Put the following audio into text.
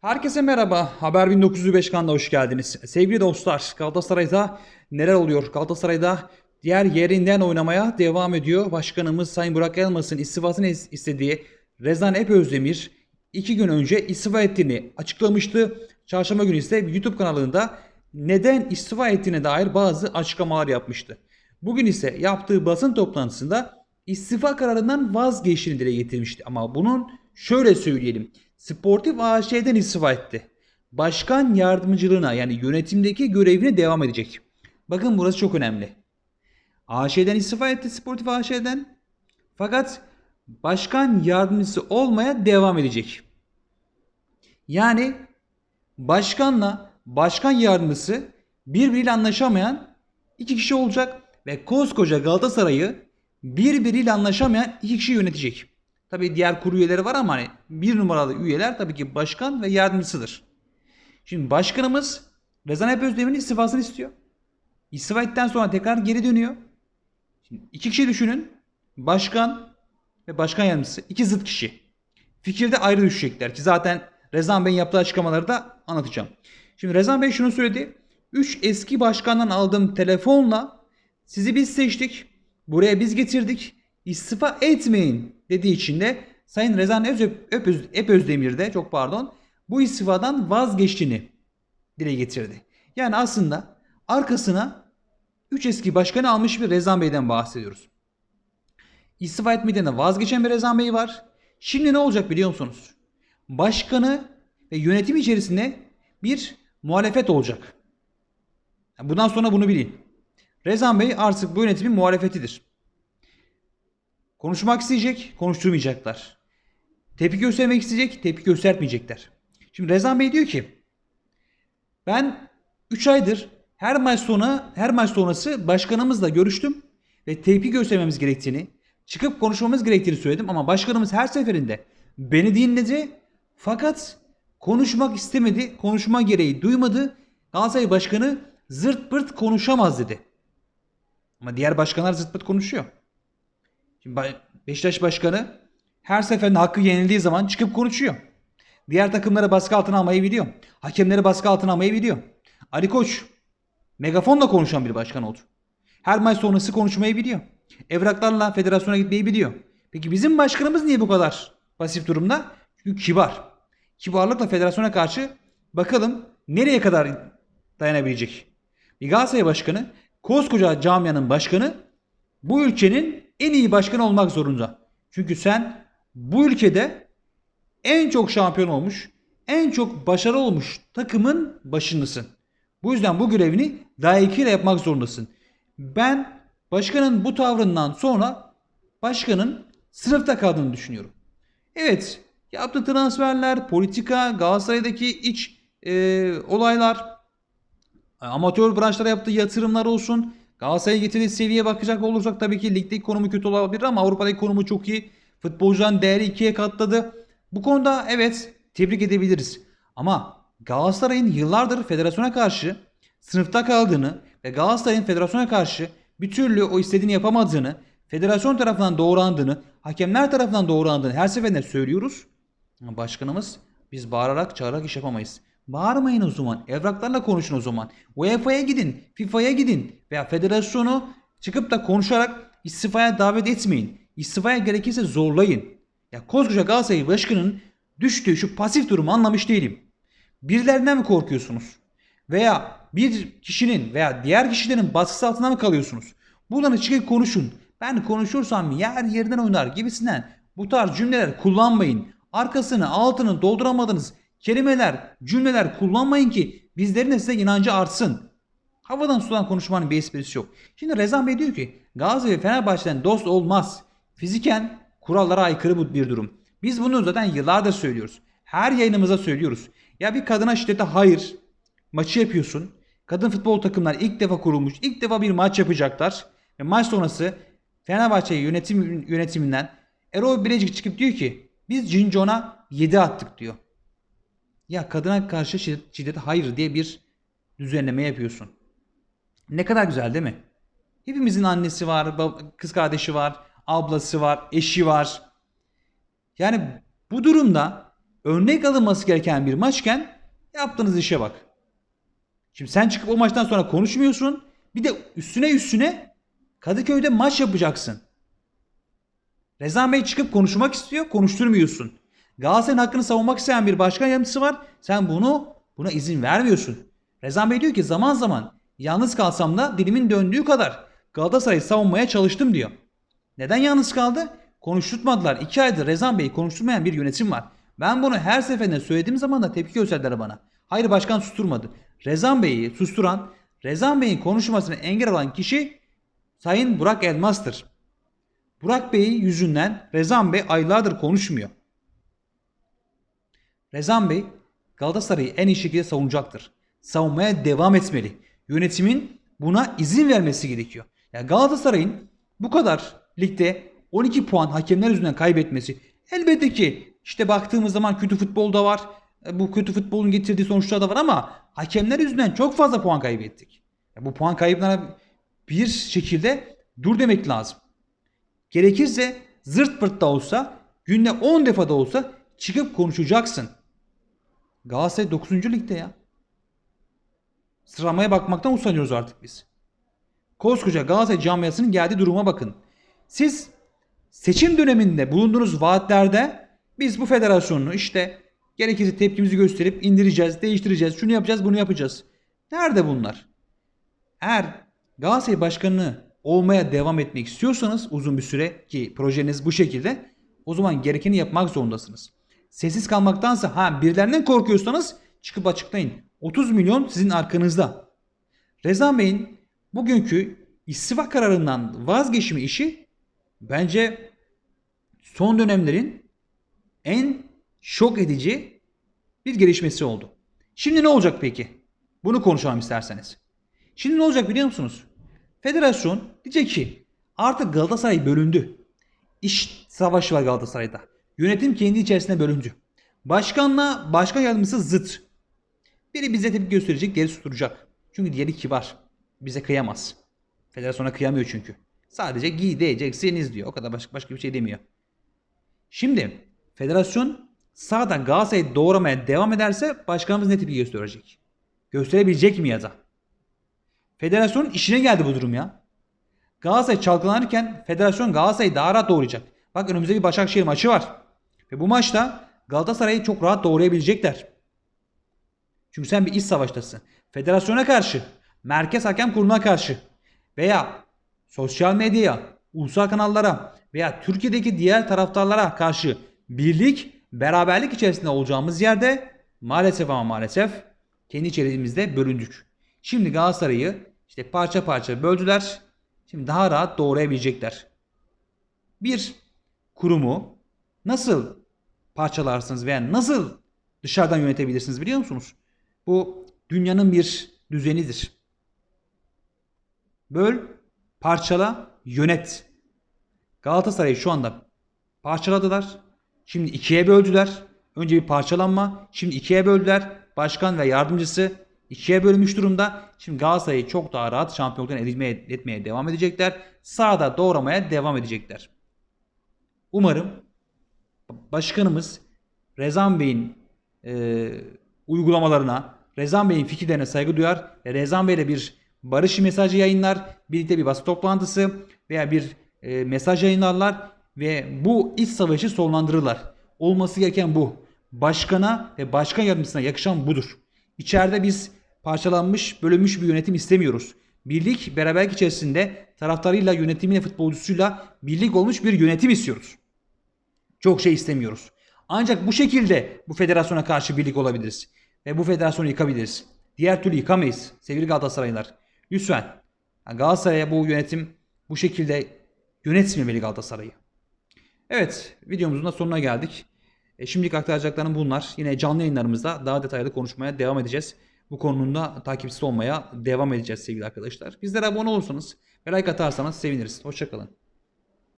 Herkese merhaba. Haber 1905 kanalına hoş geldiniz. Sevgili dostlar, Galatasaray'da neler oluyor? Galatasaray'da diğer yerinden oynamaya devam ediyor. Başkanımız Sayın Burak Elmas'ın istifasını is- istediği Rezan Epözdemir iki gün önce istifa ettiğini açıklamıştı. Çarşamba günü ise YouTube kanalında neden istifa ettiğine dair bazı açıklamalar yapmıştı. Bugün ise yaptığı basın toplantısında istifa kararından vazgeçtiğini dile getirmişti. Ama bunun şöyle söyleyelim. Sportif AŞ'den istifa etti. Başkan yardımcılığına yani yönetimdeki görevine devam edecek. Bakın burası çok önemli. AŞ'den istifa etti Sportif AŞ'den. Fakat başkan yardımcısı olmaya devam edecek. Yani başkanla başkan yardımcısı birbiriyle anlaşamayan iki kişi olacak ve koskoca Galatasaray'ı birbiriyle anlaşamayan iki kişi yönetecek. Tabii diğer kurulu üyeleri var ama hani bir numaralı üyeler tabii ki başkan ve yardımcısıdır. Şimdi başkanımız Rezan Alp Özdemir'in istifasını istiyor. İstifa ettikten sonra tekrar geri dönüyor. Şimdi iki kişi düşünün. Başkan ve başkan yardımcısı. iki zıt kişi. Fikirde ayrı düşecekler ki zaten Rezan Bey'in yaptığı açıklamaları da anlatacağım. Şimdi Rezan Bey şunu söyledi. 3 eski başkandan aldığım telefonla sizi biz seçtik. Buraya biz getirdik. İstifa etmeyin dediği için de Sayın Rezan Öpöz, Epözdemir de çok pardon bu istifadan vazgeçtiğini dile getirdi. Yani aslında arkasına 3 eski başkanı almış bir Rezan Bey'den bahsediyoruz. İstifa etmeden de vazgeçen bir Rezan Bey var. Şimdi ne olacak biliyor musunuz? Başkanı ve yönetim içerisinde bir muhalefet olacak. Bundan sonra bunu bilin. Rezan Bey artık bu yönetimin muhalefetidir. Konuşmak isteyecek, konuşturmayacaklar. Tepki göstermek isteyecek, tepki göstermeyecekler. Şimdi Rezan Bey diyor ki ben 3 aydır her maç sonu her maç sonrası başkanımızla görüştüm ve tepki göstermemiz gerektiğini, çıkıp konuşmamız gerektiğini söyledim ama başkanımız her seferinde beni dinledi fakat konuşmak istemedi, konuşma gereği duymadı. Galatasaray Başkanı zırt pırt konuşamaz dedi. Ama diğer başkanlar zırt pırt konuşuyor. Şimdi Beşiktaş Başkanı her seferinde hakkı yenildiği zaman çıkıp konuşuyor. Diğer takımları baskı altına almayı biliyor. Hakemleri baskı altına almayı biliyor. Ali Koç megafonla konuşan bir başkan oldu. Her maç sonrası konuşmayı biliyor. Evraklarla federasyona gitmeyi biliyor. Peki bizim başkanımız niye bu kadar pasif durumda? Çünkü kibar. Kibarlıkla federasyona karşı bakalım nereye kadar dayanabilecek. Bir Galatasaray başkanı, koskoca camianın başkanı bu ülkenin en iyi başkanı olmak zorunda. Çünkü sen bu ülkede en çok şampiyon olmuş, en çok başarılı olmuş takımın başındasın. Bu yüzden bu görevini layıkıyla yapmak zorundasın. Ben başkanın bu tavrından sonra başkanın sınıfta kaldığını düşünüyorum. Evet, yaptığı transferler, politika, Galatasaray'daki iç e, olaylar, amatör branşlara yaptığı yatırımlar olsun. Galatasaray'a getirdiği seviyeye bakacak olursak tabii ki ligdeki konumu kötü olabilir ama Avrupa'daki konumu çok iyi. Futbolcuların değeri ikiye katladı. Bu konuda evet tebrik edebiliriz. Ama Galatasaray'ın yıllardır federasyona karşı sınıfta kaldığını ve Galatasaray'ın federasyona karşı bir türlü o istediğini yapamadığını, federasyon tarafından doğrulandığını, hakemler tarafından doğrulandığını her seferinde söylüyoruz. Başkanımız biz bağırarak çağırarak iş yapamayız. Bağırmayın o zaman. Evraklarla konuşun o zaman. UEFA'ya gidin. FIFA'ya gidin. Veya federasyonu çıkıp da konuşarak istifaya davet etmeyin. İstifaya gerekirse zorlayın. Ya koskoca Galatasaray başkanının düştüğü şu pasif durumu anlamış değilim. Birilerinden mi korkuyorsunuz? Veya bir kişinin veya diğer kişilerin baskısı altında mı kalıyorsunuz? Buradan çıkıp konuşun. Ben konuşursam yer yerinden oynar gibisinden bu tarz cümleler kullanmayın. Arkasını altını dolduramadığınız kelimeler, cümleler kullanmayın ki bizlerin de size inancı artsın. Havadan sudan konuşmanın bir esprisi yok. Şimdi Rezan Bey diyor ki Gazi ve Fenerbahçe'den dost olmaz. Fiziken kurallara aykırı bu bir durum. Biz bunu zaten yıllardır söylüyoruz. Her yayınımıza söylüyoruz. Ya bir kadına şiddete hayır maçı yapıyorsun. Kadın futbol takımlar ilk defa kurulmuş. ilk defa bir maç yapacaklar. Ve maç sonrası Fenerbahçe yönetim yönetiminden Erol Bilecik çıkıp diyor ki biz Cincon'a 7 attık diyor. Ya kadına karşı şiddet, şiddete hayır diye bir düzenleme yapıyorsun. Ne kadar güzel değil mi? Hepimizin annesi var, kız kardeşi var, ablası var, eşi var. Yani bu durumda örnek alınması gereken bir maçken yaptığınız işe bak. Şimdi sen çıkıp o maçtan sonra konuşmuyorsun. Bir de üstüne üstüne Kadıköy'de maç yapacaksın. Rezan Bey çıkıp konuşmak istiyor, konuşturmuyorsun. Galatasaray'ın hakkını savunmak isteyen bir başkan yardımcısı var. Sen bunu buna izin vermiyorsun. Rezan Bey diyor ki zaman zaman yalnız kalsam da dilimin döndüğü kadar Galatasaray'ı savunmaya çalıştım diyor. Neden yalnız kaldı? Konuşturtmadılar. İki aydır Rezan Bey'i konuşturmayan bir yönetim var. Ben bunu her seferinde söylediğim zaman da tepki gösterdiler bana. Hayır başkan susturmadı. Rezan Bey'i susturan, Rezan Bey'in konuşmasını engel olan kişi Sayın Burak Elmas'tır. Burak Bey yüzünden Rezan Bey aylardır konuşmuyor. Rezan Bey Galatasaray'ı en iyi şekilde savunacaktır. Savunmaya devam etmeli. Yönetimin buna izin vermesi gerekiyor. Yani Galatasaray'ın bu kadar ligde 12 puan hakemler yüzünden kaybetmesi elbette ki işte baktığımız zaman kötü futbol da var. E, Bu kötü futbolun getirdiği sonuçlar da var ama hakemler yüzünden çok fazla puan kaybettik. Ya Bu puan kaybına bir şekilde dur demek lazım. Gerekirse zırt pırt da olsa günde 10 defa da olsa çıkıp konuşacaksın. Galatasaray 9. ligde ya. Sıralamaya bakmaktan usanıyoruz artık biz. Koskoca Galatasaray camiasının geldiği duruma bakın. Siz seçim döneminde bulunduğunuz vaatlerde biz bu federasyonu işte gerekirse tepkimizi gösterip indireceğiz, değiştireceğiz, şunu yapacağız, bunu yapacağız. Nerede bunlar? Eğer Galatasaray Başkanı olmaya devam etmek istiyorsanız uzun bir süre ki projeniz bu şekilde o zaman gerekeni yapmak zorundasınız. Sessiz kalmaktansa ha birilerinden korkuyorsanız çıkıp açıklayın. 30 milyon sizin arkanızda. Rezan Bey'in bugünkü istifa kararından vazgeçme işi bence son dönemlerin en şok edici bir gelişmesi oldu. Şimdi ne olacak peki? Bunu konuşalım isterseniz. Şimdi ne olacak biliyor musunuz? Federasyon diyecek ki artık Galatasaray bölündü. İş savaşı var Galatasaray'da. Yönetim kendi içerisinde bölündü. Başkanla başkan yardımcısı zıt. Biri bize tepki gösterecek, diğeri susturacak. Çünkü diğeri kibar. Bize kıyamaz. Federasyona kıyamıyor çünkü. Sadece giy diyeceksiniz diyor. O kadar başka, başka bir şey demiyor. Şimdi federasyon sağda Galatasaray'ı doğramaya devam ederse başkanımız ne tepki gösterecek? Gösterebilecek mi ya da? Federasyonun işine geldi bu durum ya. Galatasaray çalkalanırken federasyon Galatasaray'ı daha rahat doğrayacak. Bak önümüzde bir Başakşehir maçı var. Ve bu maçta Galatasaray'ı çok rahat doğrayabilecekler. Çünkü sen bir iç savaştasın. Federasyona karşı, merkez hakem kuruluna karşı veya sosyal medyaya, ulusal kanallara veya Türkiye'deki diğer taraftarlara karşı birlik, beraberlik içerisinde olacağımız yerde maalesef ama maalesef kendi içerimizde bölündük. Şimdi Galatasaray'ı işte parça parça böldüler. Şimdi daha rahat doğrayabilecekler. Bir kurumu nasıl parçalarsınız veya nasıl dışarıdan yönetebilirsiniz biliyor musunuz? Bu dünyanın bir düzenidir. Böl, parçala, yönet. Galatasaray'ı şu anda parçaladılar. Şimdi ikiye böldüler. Önce bir parçalanma. Şimdi ikiye böldüler. Başkan ve yardımcısı ikiye bölünmüş durumda. Şimdi Galatasaray'ı çok daha rahat şampiyonluktan etmeye, etmeye devam edecekler. Sağda doğramaya devam edecekler. Umarım başkanımız Rezan Bey'in e, uygulamalarına, Rezan Bey'in fikirlerine saygı duyar Rezan Bey'le bir barış mesajı yayınlar, birlikte bir basın toplantısı veya bir e, mesaj yayınlarlar ve bu iç savaşı sonlandırırlar. Olması gereken bu. Başkana ve başkan yardımcısına yakışan budur. İçeride biz parçalanmış, bölünmüş bir yönetim istemiyoruz. Birlik, beraberlik içerisinde taraftarıyla, yönetimiyle, futbolcusuyla birlik olmuş bir yönetim istiyoruz. Çok şey istemiyoruz. Ancak bu şekilde bu federasyona karşı birlik olabiliriz. Ve bu federasyonu yıkabiliriz. Diğer türlü yıkamayız sevgili Galatasaraylılar. Lütfen Galatasaray'a bu yönetim bu şekilde yönetmemeli Galatasaray'ı. Evet videomuzun da sonuna geldik. E, şimdilik aktaracaklarım bunlar. Yine canlı yayınlarımızda daha detaylı konuşmaya devam edeceğiz. Bu konunun da takipçisi olmaya devam edeceğiz sevgili arkadaşlar. Bizlere abone olursanız ve like atarsanız seviniriz. Hoşçakalın.